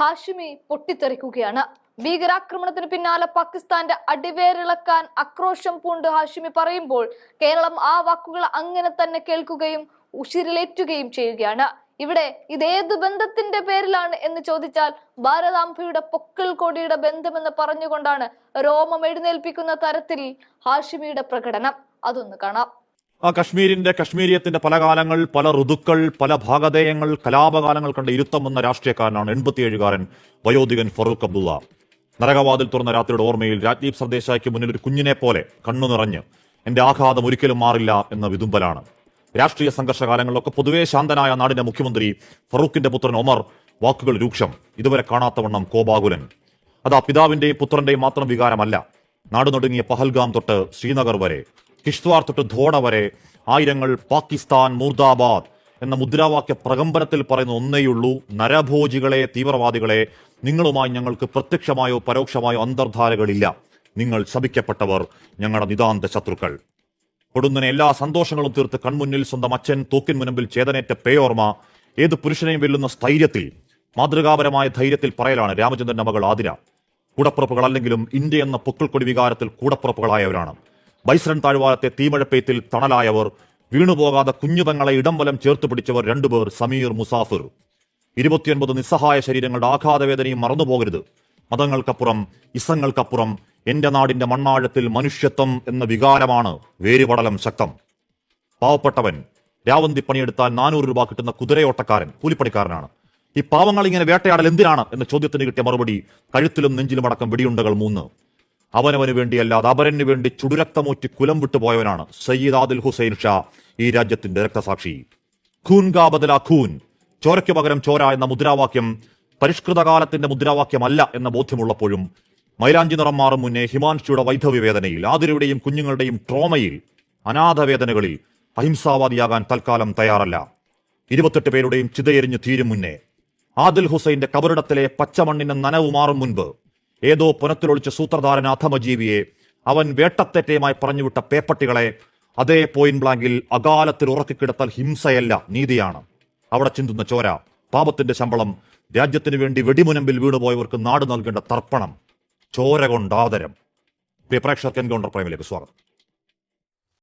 ഹാഷിമി പൊട്ടിത്തെറിക്കുകയാണ്. ഭീകരാക്രമണത്തിന് പിന്നാലെ പാകിസ്ഥാന്റെ അടിവേരിളക്കാൻ ആക്രോശം പൂണ്ട് ഹാഷിമി പറയുമ്പോൾ കേരളം ആ വാക്കുകൾ അങ്ങനെ തന്നെ കേൾക്കുകയും ഉശിരിലേറ്റുകയും ചെയ്യുകയാണ്. ഇവിടെ ഇതേത് ബന്ധത്തിന്റെ പേരിലാണ് എന്ന് ചോദിച്ചാൽ ഭാരതാംബയുടെ പൊക്കൽ കൊടിയുടെ ബന്ധമെന്ന് പറഞ്ഞുകൊണ്ടാണ് രോമം എഴുന്നേൽപ്പിക്കുന്ന തരത്തിൽ ഹാഷിമിയുടെ പ്രകടനം. അതൊന്ന് കാണാം. ആ കശ്മീരിന്റെ കശ്മീരിയത്തിന്റെ പല കാലങ്ങൾ പല ഋതുക്കൾ പല ഭാഗധേയങ്ങൾ കലാപകാലങ്ങൾ കണ്ട ഇരുത്തം വന്ന രാഷ്ട്രീയക്കാരനാണ് എൺപത്തിയേഴുകാരൻ വയോധികൻ ഫറൂഖ് അബ്ദുള്ള. നരകവാതിൽ തുറന്ന രാത്രിയുടെ ഓർമ്മയിൽ രാജ്ദീപ് സർദേശായിക്ക് മുന്നിൽ ഒരു കുഞ്ഞിനെ പോലെ കണ്ണു നിറഞ്ഞ് എന്റെ ആഘാതം ഒരിക്കലും മാറില്ല എന്ന വിതുമ്പലാണ്. രാഷ്ട്രീയ സംഘർഷ സംഘർഷകാലങ്ങളിലൊക്കെ പൊതുവേ ശാന്തനായ നാടിന്റെ മുഖ്യമന്ത്രി ഫറൂഖിന്റെ പുത്രൻ ഒമർ വാക്കുകൾ രൂക്ഷം. ഇതുവരെ കാണാത്തവണ്ണം കോപാകുലൻ. അത് ആ പിതാവിന്റെയും പുത്രന്റെയും മാത്രം വികാരമല്ല. നാടുനൊടുങ്ങിയ പഹൽഗാം തൊട്ട് ശ്രീനഗർ വരെ. കിഷ്ത്വാർ തൊട്ട് ധോണ വരെ ആയിരങ്ങൾ പാകിസ്ഥാൻ മൂർദാബാദ് എന്ന മുദ്രാവാക്യ പ്രകമ്പനത്തിൽ പറയുന്ന ഒന്നേയുള്ളൂ നരഭോജികളെ തീവ്രവാദികളെ നിങ്ങളുമായി ഞങ്ങൾക്ക് പ്രത്യക്ഷമായോ പരോക്ഷമായോ അന്തർധാരകളില്ല. നിങ്ങൾ ശപിക്കപ്പെട്ടവർ ഞങ്ങളുടെ നിതാന്ത ശത്രുക്കൾ. കൊടുന്നനെ എല്ലാ സന്തോഷങ്ങളും തീർത്ത് കൺമുന്നിൽ സ്വന്തം അച്ഛൻ തോക്കിൻ മുനമ്പിൽ ചേതനേറ്റ പേയോർമ്മ ഏത് പുരുഷനെയും വെല്ലുന്ന സ്ഥൈര്യത്തിൽ മാതൃകാപരമായ ധൈര്യത്തിൽ പറയലാണ് രാമചന്ദ്രന്റെ മകൾ ആതിര. കൂടപ്പുറപ്പുകൾ അല്ലെങ്കിലും ഇന്ത്യ എന്ന പൊക്കിൾക്കൊടി വികാരത്തിൽ കൂടപ്പുറപ്പുകളായവരാണ്. ബൈസൺ താഴ്വാരത്തെ തീമഴപ്പെയ്ത്തിൽ തണലായവർ വീണുപോകാതെ കുഞ്ഞുപെങ്ങളെ ഇടംവലം ചേർത്ത് പിടിച്ചവർ രണ്ടുപേർ സമീർ മുസാഫിർ. ഇരുപത്തിയൊൻപത് നിസ്സഹായ ശരീരങ്ങളുടെ ആഘാതവേദനയും മറന്നുപോകരുത്. മതങ്ങൾക്കപ്പുറം ഇസങ്ങൾക്കപ്പുറം എന്റെ നാടിന്റെ മണ്ണാഴത്തിൽ മനുഷ്യത്വം എന്ന വികാരമാണ് വേരുപടലം ശക്തം. പാവപ്പെട്ടവൻ രാവന്തി പണിയെടുത്താൽ നാനൂറ് രൂപ കിട്ടുന്ന കുതിരയോട്ടക്കാരൻ കൂലിപ്പണിക്കാരനാണ്. ഈ പാവങ്ങൾ ഇങ്ങനെ വേട്ടയാടൽ എന്തിനാണ്? എന്ന ചോദ്യത്തിന് കിട്ടിയ മറുപടി കഴുത്തിലും നെഞ്ചിലും അടക്കം വെടിയുണ്ടകൾ മൂന്ന്. അവനവന് വേണ്ടിയല്ലാതെ അപരന് വേണ്ടി ചുടുരക്തമൂറ്റി കുലം വിട്ടുപോയവനാണ് സയ്യിദ് ആദിൽ ഹുസൈൻ ഷാ ഈ രാജ്യത്തിന്റെ രക്തസാക്ഷി. ഖൂൻ കാ ബദല ഖൂൻ. ചോരയ്ക്ക് പകരം ചോര എന്ന മുദ്രാവാക്യം പരിഷ്കൃത കാലത്തിന്റെ മുദ്രാവാക്യമല്ല എന്ന ബോധ്യമുള്ളപ്പോഴും മൈലാഞ്ചി നിറം മാറും മുന്നേ ഹിമാൻഷിയുടെ വൈധവ്യ വേദനയിൽ ആതിരയുടെയും കുഞ്ഞുങ്ങളുടെയും ട്രോമയിൽ അനാഥവേദനകളിൽ അഹിംസാവാദിയാകാൻ തൽക്കാലം തയ്യാറല്ല. ഇരുപത്തെട്ട് പേരുടെയും ചിതയെരിഞ്ഞ് തീരും മുന്നേ ആദിൽ ഹുസൈന്റെ കബറിടത്തിലെ പച്ചമണ്ണിന് നനവ് മാറും മുൻപ് ഏതോ പുനത്തിലൊളിച്ച സൂത്രധാരൻ അധമജീവിയെ അവൻ വേട്ടത്തേറ്റയുമായി പറഞ്ഞുവിട്ട പേപ്പട്ടികളെ അതേ പോയിന്റ് ബ്ലാങ്കിൽ അകാലത്തിൽ ഉറക്കിക്കിടത്താൽ ഹിംസയല്ല നീതിയാണ്. അവിടെ ചിന്തുന്ന ചോര പാപത്തിന്റെ ശമ്പളം രാജ്യത്തിനു വേണ്ടി വെടിമുനമ്പിൽ വീണുപോയവർക്ക് നാട് നൽകേണ്ട തർപ്പണം ചോര കൊണ്ടാദരം പ്രേക്ഷകർക്ക് എൻകൗണ്ടർ പ്രൈമിലേക്ക് സ്വാഗതം.